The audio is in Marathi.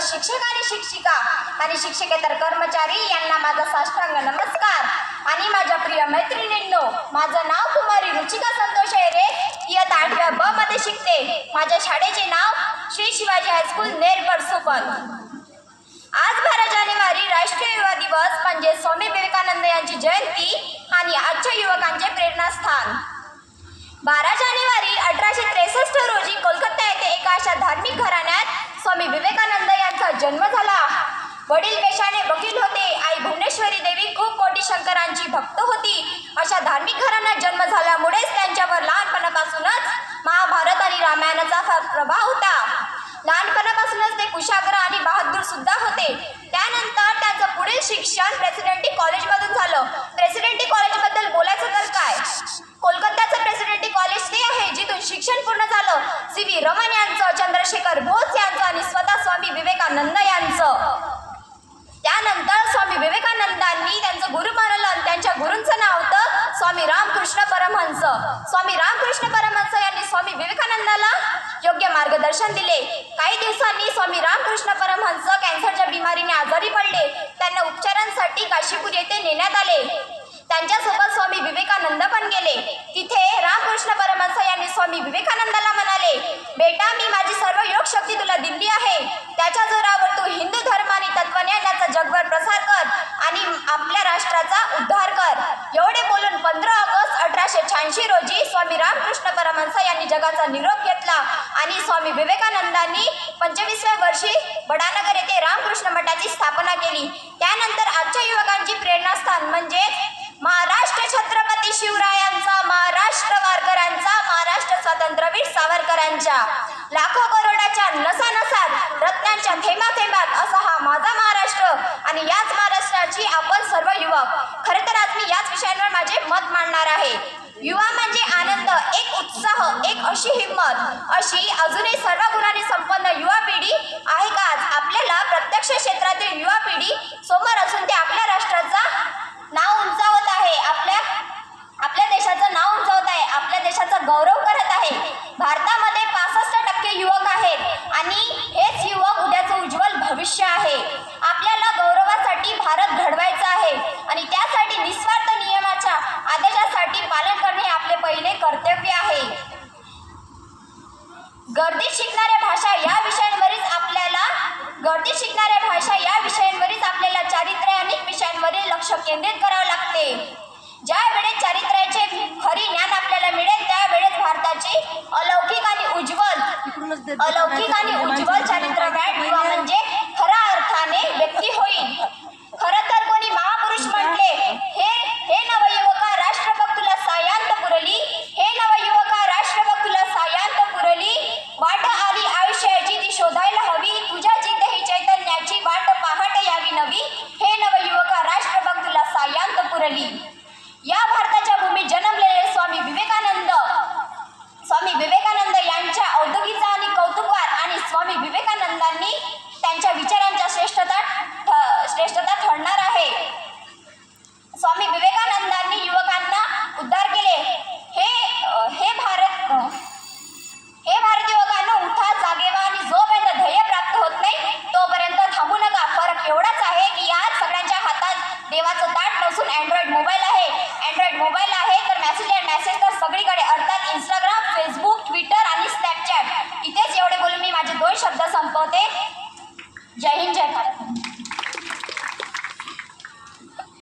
शिक्षक आणि शिक्षिका आणि शिक्षकेतर कर्मचारी यांना माझा साष्टांग नमस्कार. आणि माझ्या प्रिय मैत्रिणींनो माझं नाव कुमारी रुचिका संतोष रे. इयत्ता आठव्या ब मध्ये शिकते. माझ्या शाळेचे नाव श्री शिवाजी हायस्कूल नेरपड सुपन. आज बारा जानेवारी राष्ट्रीय युवा दिवस म्हणजे स्वामी विवेकानंद यांची जयंती आणि आजच्या युवकांचे प्रेरणास्थान. बारा जानेवारी अठराशे त्रेसष्ट रोजी कोलकाता येथे एका अशा धार्मिक घराण्यात स्वामी विवेकानंद यांचा जन्म झाला. वडील पेशाने वकील होते. आई भुवनेश्वरी देवी खूप मोठी शंकरांची भक्त होती. अशा धार्मिक घराण्यात जन्म झाल्यामुळेच त्यांच्यावर लहानपणापासूनच महाभारत आणि रामायणाचा फार प्रभाव होता. लहानपणापासूनच ते कुशाग्र आणि बहादूर सुद्धा होते. त्यानंतर त्यांचं पुढील शिक्षण प्रेसिडेंटी कॉलेजमधून झालं. प्रेसिडेंटी कॉलेज बोलायचं तर काय कोलकात्याचं प्रेसिडेंटी कॉलेज ते आहे जिथून शिक्षण पूर्ण झालं सी व्ही रमन यांचं चंद्रशेखर बोस यांचं आणि स्वतः स्वामी विवेकानंद यांचं. त्यानंतर स्वामी विवेकानंदांनी त्यांचं गुरु मानलं आणि त्यांच्या गुरूंचं नाव होतं स्वामी रामकृष्ण परमहंस. स्वामी रामकृष्ण परमहंस यांनी स्वामी विवेकानंदाला योग्य मार्गदर्शन दिले. काही दिवसांनी स्वामी रामकृष्ण परमहंस कॅन्सरच्या बिमारीने आजारी पडले. त्यांना उपचारांसाठी काशीपूर येथे नेण्यात आले. त्यांच्यासोबत स्वामी विवेकानंद पण गेले. तिथे रामकृष्ण परमहंस यांनी स्वामी विवेकानंदाला म्हणाले बेटा मी माझी सर्व योग शक्ती तुला दिली आहे. त्याच्या जोरावर तू हिंदू धर्म आणि तत्वज्ञानाचा जगभर प्रसार कर आणि आपल्या राष्ट्राचा उद्धार कर. एवढे बोलून पंधरा ऑगस्ट अठराशे शहाऐंशी रोजी स्वामी रामकृष्ण परमहंस यांनी जगाचा निरोप घेतला आणि स्वामी विवेकानंदांनी पंचवीसव्या वर्षी बडानगर येथे रामकृष्ण मठाची स्थापना केली त्यानंतर आजच्या युवकांची प्रेरणास्थान म्हणजे महाराष्ट्र छत्रपती शिवरायांचा महाराष्ट्र वारकऱ्यांचा महाराष्ट्र स्वातंत्र्यवीर सावरकरांच्या लाखो करोडाच्या नसानसात रत्नांच्या थेंबा थेंबात असा हा माझा महाराष्ट्र आणि याच महाराष्ट्राची आपण सर्व युवक. खरे तर आज मी याच विषयांवर माझे मत मांडणार आहे. युवा म्हणजे आनंद एक उत्साह एक अशी हिंमत. अशी अजूनही सर्व गुणांनी संपन्न युवा पिढी आहे का? आज आपल्याला प्रत्यक्ष क्षेत्रातील युवा पिढी समोर असून ते आपल्या राष्ट्राचा नाव उंचावत आहे आपल्या आपल्या देशाचं नाव उंचावत आहे आपल्या देशाचा गौरव करत आहे भारतामध्ये पासष्ट टक्के युवक आहेत आणि हेच युवक उद्याचं उज्ज्वल भविष्य आहे आपल्याला गौरवासाठी भारत घडवायचा आहे आणि त्यासाठी निस्वार्थ नियमाच्या आदेशासाठी पालन करणे हे आपले पहिले कर्तव्य आहे गर्दीत शिकणाऱ्या भाषा या विषयांवरच आपल्याला गर्दीत शिकणाऱ्या भाषा या विषयांवरच आपल्याला चारित्र्य अनेक विषयांवरील लक्ष केंद्रित करावे लागते. ज्या वेळेस चारित्र्याचे खरी ज्ञान आपल्याला मिळेल त्यावेळेस भारताची अलौकिक आणि उज्ज्वल अलौकिक आणि स्वामी विवेकानंद यांच्या